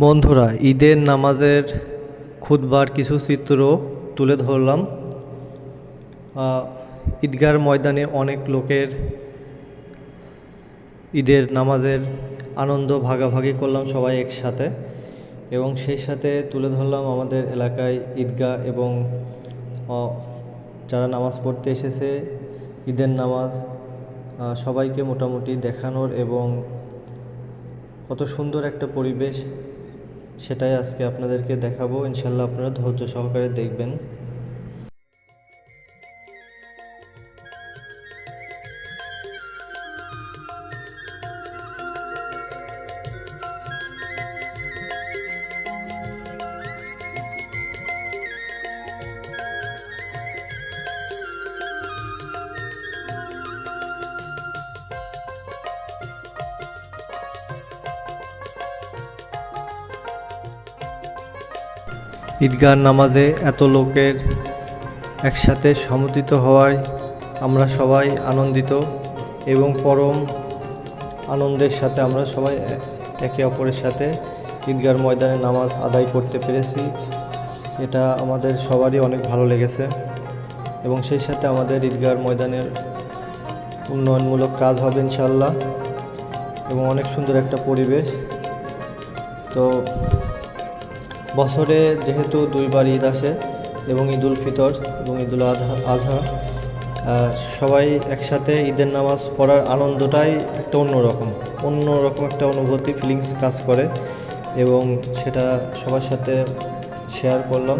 বন্ধুরা, ঈদের নামাজের খুতবার কিছু চিত্র তুলে ধরলাম। ঈদগার ময়দানে অনেক লোকের ঈদের নামাজের আনন্দ ভাগাভাগি করলাম সবাই একসাথে এবং সেই সাথে তুলে ধরলাম আমাদের এলাকায় ঈদগাহ এবং যারা নামাজ পড়তে এসেছে ঈদের নামাজ সবাইকে মোটামুটি দেখানোর এবং কত সুন্দর একটা পরিবেশ সেটাই আজকে আপনাদেরকে দেখাবো। ইনশাল্লাহ আপনারা ধৈর্য সহকারে দেখবেন। ঈদগাহ নামাজে এত লোকের একসাথে সমতিত হওয়ায় আমরা সবাই আনন্দিত এবং পরম আনন্দের সাথে আমরা সবাই একে অপরের সাথে ঈদগার ময়দানে নামাজ আদায় করতে পেরেছি। এটা আমাদের সবারই অনেক ভালো লেগেছে এবং সেই সাথে আমাদের ঈদগার ময়দানের উন্নয়নমূলক কাজ হবে ইনশাল্লাহ এবং অনেক সুন্দর একটা পরিবেশ। তো বছরে যেহেতু দুইবার ঈদ আসে এবং ঈদুল ফিতর এবং ঈদুল আজহা আজহা সবাই একসাথে ঈদের নামাজ পড়ার আনন্দটাই একটা অন্যরকম অন্যরকম একটা অনুভূতি ফিলিংস কাজ করে এবং সেটা সবার সাথে শেয়ার করলাম।